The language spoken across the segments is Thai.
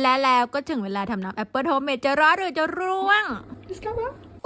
และแล้วก็ถึงเวลาทำน้ำแอปเปิลโฮมเมดจะร้อนหรือจะร่วง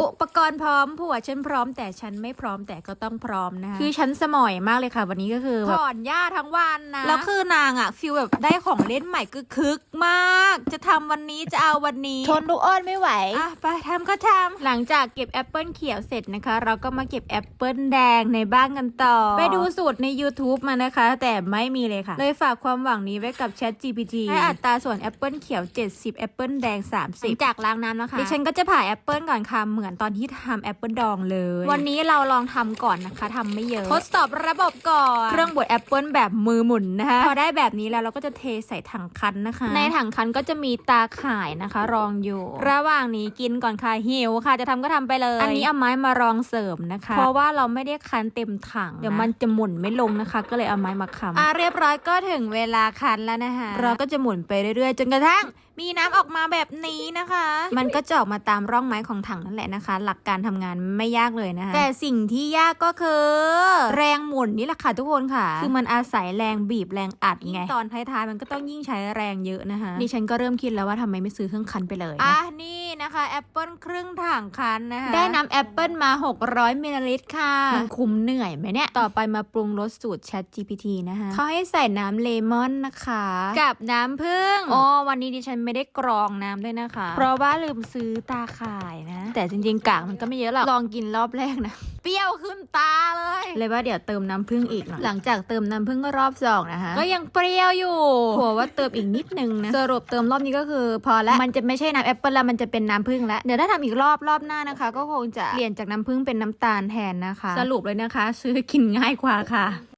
อุปกรณ์พร้อมผัวฉันพร้อมแต่ฉันไม่พร้อมแต่ก็ต้องพร้อมนะคะคือฉันสมอยมากเลยค่ะ วันนี้ก็คือถอนหญ้าทั้งวันนะแล้วคือนางอะฟิลแบบได้ของเล่นใหม่ก็คึกมาก จะทำวันนี้จะเอาวันนี้ทนดูอ้อนไม่ไหวอะไปทำก็ทำหลังจากเก็บแอปเปิลเขียวเสร็จนะคะ เราก็มาเก็บแอปเปิลแดงในบ้านกันต่อ ไปดูสูตรใน YouTube มานะคะ แต่ไม่มีเลยค่ะ เลยฝากความหวังนี้ไว้กับ Chat GPT ให้อัตราส่วนแอปเปิลเขียว 70แอปเปิลแดง 30จากล้างน้ำนะคะดิฉันก็จะผ่าแอปเปิลก่อนค่ะเหมือนตอนที่ทำแอปเปิลดองเลย วันนี้เราลองทำก่อนนะคะทำไม่เยอะ ทดสอบระบบก่อน เครื่องบดแอปเปิลแบบมือหมุนนะคะพอได้แบบนี้แล้วเราก็จะเทใส่ถังคันนะคะ ในถังคันก็จะมีตาข่ายนะคะ รองอยู่ ระหว่างนี้กินก่อนค่ะหิวค่ะ จะทำก็ทำไปเลย อันนี้เอาไม้มารองเสริมนะคะ เพราะว่าเราไม่ได้คันเต็มถัง เดี๋ยวมันจะหมุนไม่ลงนะคะ ก็เลยเอาไม้มาค้ำอะเรียบร้อยก็ถึงเวลาคันแล้วนะคะเราก็จะหมุนไปเรื่อยๆ จนกระทั่ง มีน้ำออกมาแบบนี้นะคะ มันก็จะออกมาตามร่องไม้ของถังนั่นแหละนะคะ หลักการทำงานไม่ยากเลยนะคะ แต่สิ่งที่ยากก็คือ แรงหมุนนี่แหละค่ะทุกคนค่ะ คือมันอาศัยแรงบีบแรงอัดไง ตอนท้ายๆมันก็ต้องยิ่งใช้แรงเยอะนะคะดิฉันก็เริ่มคิดแล้วว่าทำไมไม่ซื้อเครื่องคันไปเลยอะนี่ นะคะแอปเปิลครึ่งถังคันนะคะ ได้น้ำแอปเปิลมา 600มิลลิลิตรค่ะ มันคุ้มเหนื่อยไหมเนี่ย ต่อไปมาปรุงรสสูตร Chat GPT นะคะเขาให้ใส่น้ำเลมอนนะคะ กับน้ำผึ้งอ๋อวันนี้ดิฉันไม่ได้กรองน้ำด้วยนะคะ เพราะว่าลืมซื้อตาข่ายนะ แต่จริงๆกากมันก็ไม่เยอะหรอก ลองกินรอบแรกนะ เปรี้ยวขึ้นตาเลย เลยว่าเดี๋ยวเติมน้ำผึ้งอีกหน่อยหลังจากเติมน้ำผึ้งก็รอบสองนะคะ ก็ยังเปรี้ยวอยู่ผัวว่าเติมอีกนิดนึงนะ สรุปเติมรอบนี้ก็คือ พอแล้ว มันจะไม่ใช่น้ำแอปเปิลแล้วมันจะเป็นน้ำผึ้งแล้วเดี๋ยวถ้าทำอีกรอบรอบหน้านะคะ ก็คงจะเปลี่ยนจากน้ำผึ้งเป็นน้ำตาลแทนนะคะ สรุปเลยนะคะ ซื้อกินง่ายกว่าค่ะ